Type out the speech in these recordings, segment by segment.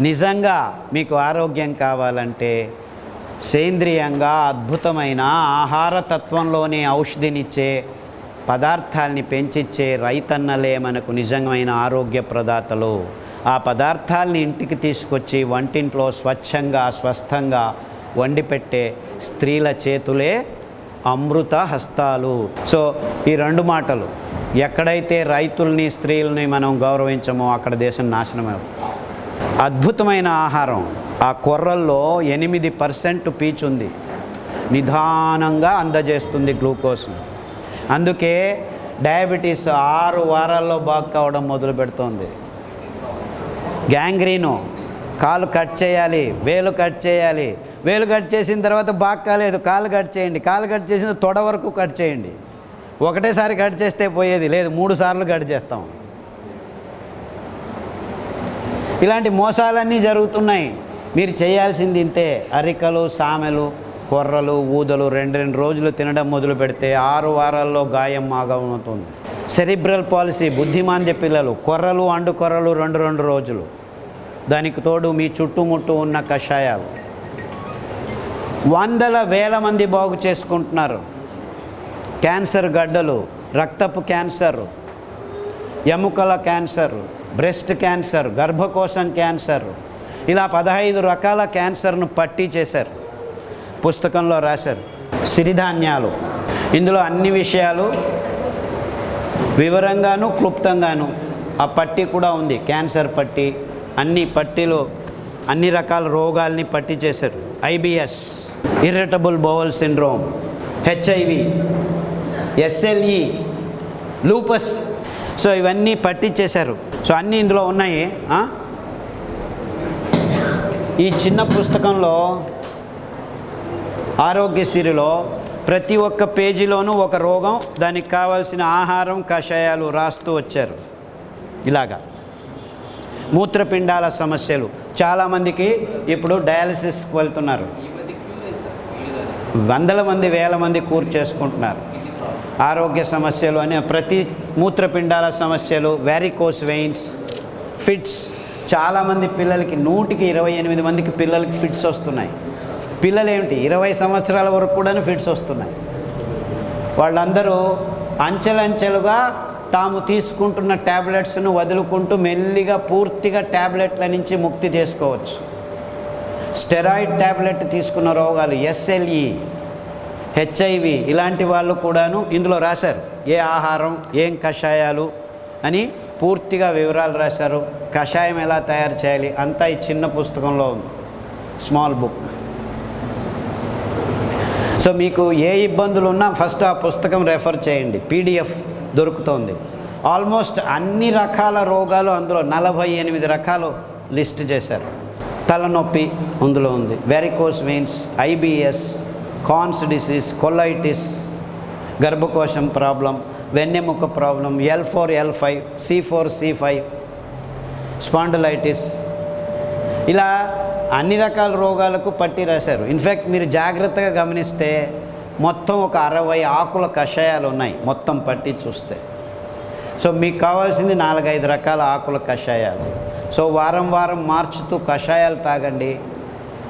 నిజంగా మీకు ఆరోగ్యం కావాలంటే సేంద్రియంగా అద్భుతమైన ఆహార తత్వంలోని ఔషధినిచ్చే పదార్థాల్ని పెంచిచ్చే రైతన్నలే మనకు నిజమైన ఆరోగ్య ప్రదాతలు. ఆ పదార్థాల్ని ఇంటికి తీసుకొచ్చి వంటింట్లో స్వచ్ఛంగా స్వస్థంగా వండి పెట్టే స్త్రీల చేతులే అమృత హస్తాలు. సో ఈ రెండు మాటలు ఎక్కడైతే రైతుల్ని స్త్రీలని మనం గౌరవించమో అక్కడ దేశం నాశనం అద్భుతమైన ఆహారం. ఆ కొర్రల్లో ఎనిమిది పర్సెంట్ పీచు ఉంది. నిదానంగా అందజేస్తుంది గ్లూకోజ్. అందుకే డయాబెటీస్ ఆరు వారాల్లో బాగు కావడం మొదలు పెడుతోంది. గ్యాంగ్రీను కాలు కట్ చేయాలి వేలు కట్ చేయాలి వేలు కట్ చేసిన తర్వాత బాగా కాలేదు. కాలు కట్ చేయండి. కాలు కట్ చేసిన తొడ వరకు కట్ చేయండి. ఒకటేసారి కట్ చేస్తే పోయేది లేదు. మూడు సార్లు కట్ చేస్తాం. ఇలాంటి మోసాలన్నీ జరుగుతున్నాయి. మీరు చేయాల్సింది ఇంతే. అరికలు సామెలు కొర్రలు ఊదలు రెండు రెండు రోజులు తినడం మొదలు పెడితే ఆరు వారాల్లో గాయం ఆగమవుతుంది. సెరిబ్రల్ పాలసీ బుద్ధిమాంద్య పిల్లలు కొర్రలు అండు కొర్రలు రెండు రెండు రోజులు. దానికి తోడు మీ చుట్టుముట్టు ఉన్న కషాయాలు. వందల వేల మంది బాగు చేసుకుంటున్నారు. క్యాన్సర్ గడ్డలు రక్తపు క్యాన్సర్ ఎముకల క్యాన్సర్ బ్రెస్ట్ క్యాన్సర్ గర్భకోశం క్యాన్సర్ ఇలా పదహైదు రకాల క్యాన్సర్ను పట్టి చేశారు. పుస్తకంలో రాశారు సిరిధాన్యాలు. ఇందులో అన్ని విషయాలు వివరంగాను క్లుప్తంగాను ఆ పట్టి కూడా ఉంది. క్యాన్సర్ పట్టి అన్ని పట్టీలు అన్ని రకాల రోగాల్ని పట్టి చేశారు. IBS irritable bowel syndrome HIV SLE lupus so ఇవన్నీ పట్టించేశారు సో అన్నీ ఇందులో ఉన్నాయి ఈ చిన్న పుస్తకంలో ఆరోగ్యశ్రీలో ప్రతి ఒక్క పేజీలోనూ ఒక రోగం దానికి కావాల్సిన ఆహారం కషాయాలు రాస్తూ వచ్చారు. ఇలాగా. మూత్రపిండాల సమస్యలు. చాలామందికి ఇప్పుడు డయాలసిస్కి వెళ్తున్నారు. వందల మంది వేల మంది కూర్ చేసుకుంటున్నారు. ఆరోగ్య సమస్యలు అనే ప్రతి మూత్రపిండాల సమస్యలు వ్యారికోస్ వెయిన్స్ ఫిట్స్ చాలామంది పిల్లలకి నూటికి ఇరవై ఎనిమిది మందికి పిల్లలకి ఫిట్స్ వస్తున్నాయి. పిల్లలు ఏమిటి ఇరవై సంవత్సరాల వరకు కూడా ఫిట్స్ వస్తున్నాయి. వాళ్ళందరూ అంచెలంచెలుగా తాము తీసుకుంటున్న ట్యాబ్లెట్స్ను వదులుకుంటూ మెల్లిగా పూర్తిగా ట్యాబ్లెట్ల నుంచి ముక్తి చేసుకోవచ్చు. స్టెరాయిడ్ ట్యాబ్లెట్ తీసుకున్న రోగాలు ఎస్ఎల్ఈ హెచ్ఐవి ఇలాంటి వాళ్ళు కూడాను ఇందులో రాశారు. ఏ ఆహారం ఏం కషాయాలు అని పూర్తిగా వివరాలు రాశారు. కషాయం ఎలా తయారు చేయాలి? అంతా ఈ చిన్న పుస్తకంలో ఉంది. Small book. సో మీకు ఏ ఇబ్బందులు ఉన్నా ఫస్ట్ ఆ పుస్తకం రెఫర్ చేయండి. పీడిఎఫ్ దొరుకుతోంది. ఆల్మోస్ట్ అన్ని రకాల రోగాలు అందులో నలభై ఎనిమిది రకాలు లిస్ట్ చేశారు. తలనొప్పి అందులో ఉంది. Varicose veins IBS Crohn's disease colitis గర్భకోశం problem వెన్నెముక problem L four L five C four C five spondylitis ఇలా అన్ని రకాల రోగాలకు పట్టి రాశారు. ఇన్ఫ్యాక్ట్ మీరు జాగ్రత్తగా గమనిస్తే మొత్తం ఒక అరవై ఆకుల కషాయాలు ఉన్నాయి మొత్తం పట్టి చూస్తే. సో మీకు కావాల్సింది నాలుగైదు రకాల ఆకుల కషాయాలు. సో వారం వారం మార్చుతూ కషాయాలు తాగండి.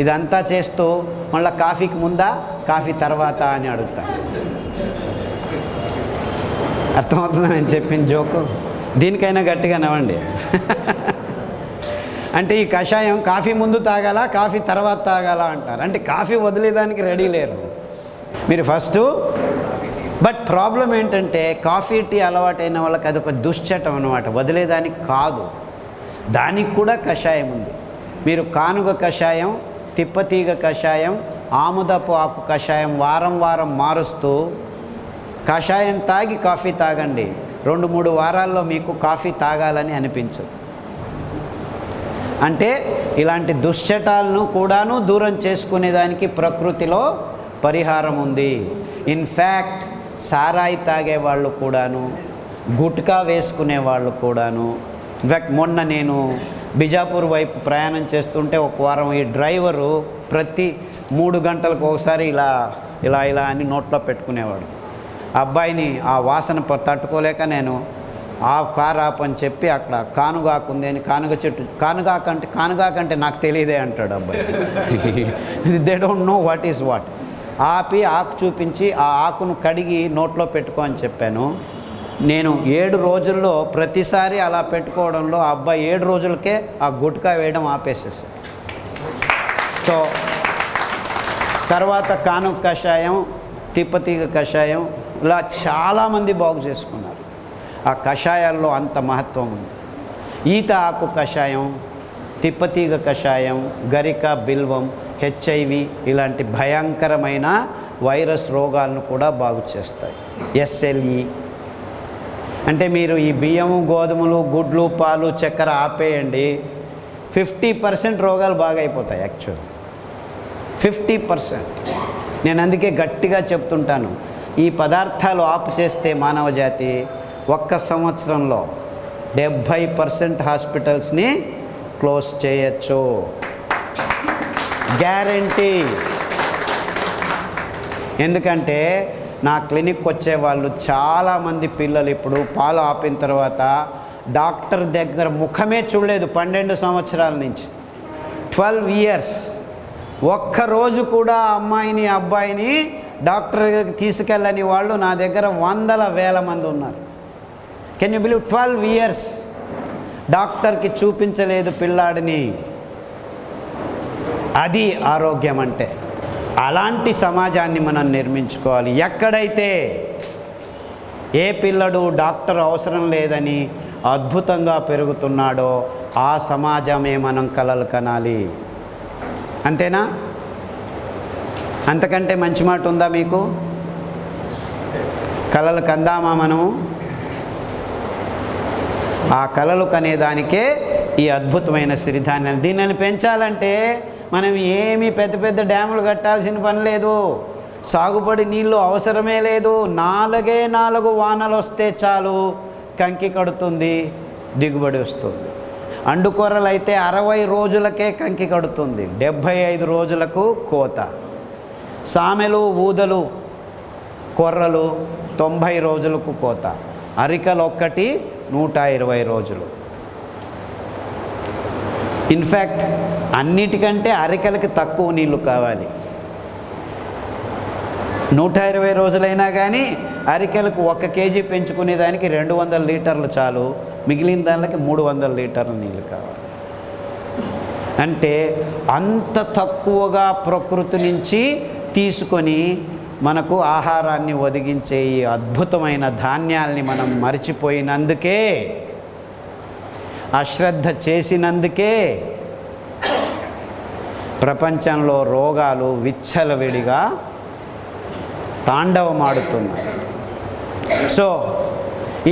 ఇదంతా చేస్తూ మళ్ళీ కాఫీకి ముందా కాఫీ తర్వాత అని అడుగుతాను అర్థమవుతుందా నేను చెప్పిన జోకు? దీనికైనా గట్టిగా నవ్వండి. అంటే ఈ కషాయం కాఫీ ముందు తాగాల కాఫీ తర్వాత తాగాల అంటారు. అంటే కాఫీ వదిలేదానికి రెడీ లేరు. మీరు ఫస్ట్ బట్ ప్రాబ్లం ఏంటంటే కాఫీ టీ అలవాటైన వాళ్ళకి అది ఒక దుశ్చటం అనమాట వదిలేదానికి కాదు. దానికి కూడా కషాయం ఉంది. మీరు కానుగ కషాయం తిప్పతీగ కషాయం ఆముదపు ఆకు కషాయం వారం వారం మారుస్తూ కషాయం తాగి కాఫీ తాగండి. రెండు మూడు వారాల్లో మీకు కాఫీ తాగాలని అనిపించదు. అంటే ఇలాంటి దుశ్చటాలను కూడాను దూరం చేసుకునేదానికి ప్రకృతిలో పరిహారం ఉంది. ఇన్ఫ్యాక్ట్ సారాయి తాగే వాళ్ళు కూడాను గుట్కా వేసుకునే వాళ్ళు కూడాను ఇన్ఫ్యాక్ట్ మొన్న నేను బిజాపూర్ వైపు ప్రయాణం చేస్తుంటే ఒక వారం ఈ డ్రైవరు ప్రతి మూడు గంటలకు ఒకసారి ఇలా ఇలా ఇలా అని నోట్లో పెట్టుకునేవాడు. అబ్బాయిని ఆ వాసన తట్టుకోలేక నేను ఆ కార్ ఆప్ అని చెప్పి అక్కడ కానుగాకు ఉంది అని కానుగ చెట్టు కానుగాకు అంటే కానుగాకు అంటే నాకు తెలియదే అంటాడు అబ్బాయి. They don't know what is what ఆపి ఆకు చూపించి ఆ ఆకును కడిగి నోట్లో పెట్టుకో అని చెప్పాను. నేను ఏడు రోజుల్లో ప్రతిసారి అలా పెట్టుకోవడంలో ఆ అబ్బాయి ఏడు రోజులకే ఆ గుట్కా వేయడం ఆపేసేసాడు. సో తర్వాత కానుక కషాయం తిప్పతీగ కషాయం ఇలా చాలామంది బాగు చేసుకున్నారు. ఆ కషాయాల్లో అంత మహత్వం ఉంది. ఈత ఆకు కషాయం తిప్పతీగ కషాయం గరిక బిల్వం హెచ్ఐవి ఇలాంటి భయంకరమైన వైరస్ రోగాలను కూడా బాగు చేస్తాయి. ఎస్ఎల్ఈ అంటే మీరు ఈ బియ్యము గోధుమలు గుడ్లు పాలు చక్కెర ఆపేయండి. ఫిఫ్టీ పర్సెంట్ రోగాలు బాగా అయిపోతాయి యాక్చువల్. Fifty percent. నేను అందుకే గట్టిగా చెప్తుంటాను. ఈ పదార్థాలు ఆపు చేస్తే మానవ జాతి ఒక్క సంవత్సరంలో డెబ్భై పర్సెంట్ హాస్పిటల్స్ని క్లోజ్ చేయొచ్చు. గ్యారంటీ. ఎందుకంటే నా క్లినిక్ వచ్చే వాళ్ళు చాలామంది పిల్లలు ఇప్పుడు పాలు ఆపిన తర్వాత డాక్టర్ దగ్గర ముఖమే చూడలేదు పన్నెండు సంవత్సరాల నుంచి. Twelve years. ఒక్కరోజు కూడా అమ్మాయిని అబ్బాయిని డాక్టర్ దగ్గరికి తీసుకెళ్ళని వాళ్ళు నా దగ్గర వందల వేల మంది ఉన్నారు. Can you believe twelve years? డాక్టర్కి చూపించలేదు పిల్లాడిని. అది ఆరోగ్యం అంటే. అలాంటి సమాజాన్ని మనం నిర్మించుకోవాలి. ఎక్కడైతే ఏ పిల్లడు డాక్టర్ అవసరం లేదని అద్భుతంగా పెరుగుతున్నాడో ఆ సమాజమే మనం కలలు కనాలి. అంతేనా? అంతకంటే మంచి మాట ఉందా మీకు? కలలు కందామా మనము? ఆ కలలు కనేదానికే ఈ అద్భుతమైన సిరిధాన్యం దీనిని పెంచాలంటే మనం ఏమీ పెద్ద పెద్ద డ్యాములు కట్టాల్సిన పని లేదు. సాగుబడి నీళ్ళు అవసరమే లేదు. నాలుగే నాలుగు వానలు వస్తే చాలు. కంకి కడుతుంది దిగుబడి వస్తుంది. అండుకొర్రలు అయితే అరవై రోజులకే కంకి కడుతుంది. డెబ్భై ఐదు రోజులకు కోత. సామెలు ఊదలు కొర్రలు తొంభై రోజులకు కోత. అరికలు ఒక్కటి నూట ఇరవై రోజులు. ఇన్ఫ్యాక్ట్ అన్నిటికంటే అరికలకి తక్కువ నీళ్ళు కావాలి. నూట ఇరవై రోజులైనా కానీ అరికెలకు ఒక కేజీ పెంచుకునే దానికి రెండు వందల లీటర్లు చాలు. మిగిలిన దానికి మూడు వందల లీటర్ల నీళ్ళు కావాలి. అంటే అంత తక్కువగా ప్రకృతి నుంచి తీసుకొని మనకు ఆహారాన్ని ఒదిగించే ఈ అద్భుతమైన ధాన్యాల్ని మనం మర్చిపోయినందుకే అశ్రద్ధ చేసినందుకే ప్రపంచంలో రోగాలు విచ్చలవిడిగా తాండవమాడుతున్నాయి సో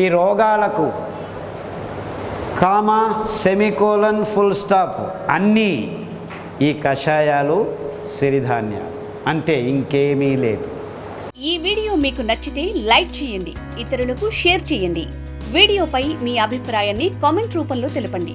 ఈ రోగాలకు కామా సెమికోలన్ ఫుల్ స్టాప్ అన్నీ ఈ కషాయాలు సిరిధాన్యాలు. అంతే ఇంకేమీ లేదు. ఈ వీడియో మీకు నచ్చితే లైక్ చేయండి ఇతరులకు షేర్ చేయండి. వీడియోపై మీ అభిప్రాయాన్ని కామెంట్ రూపంలో తెలపండి.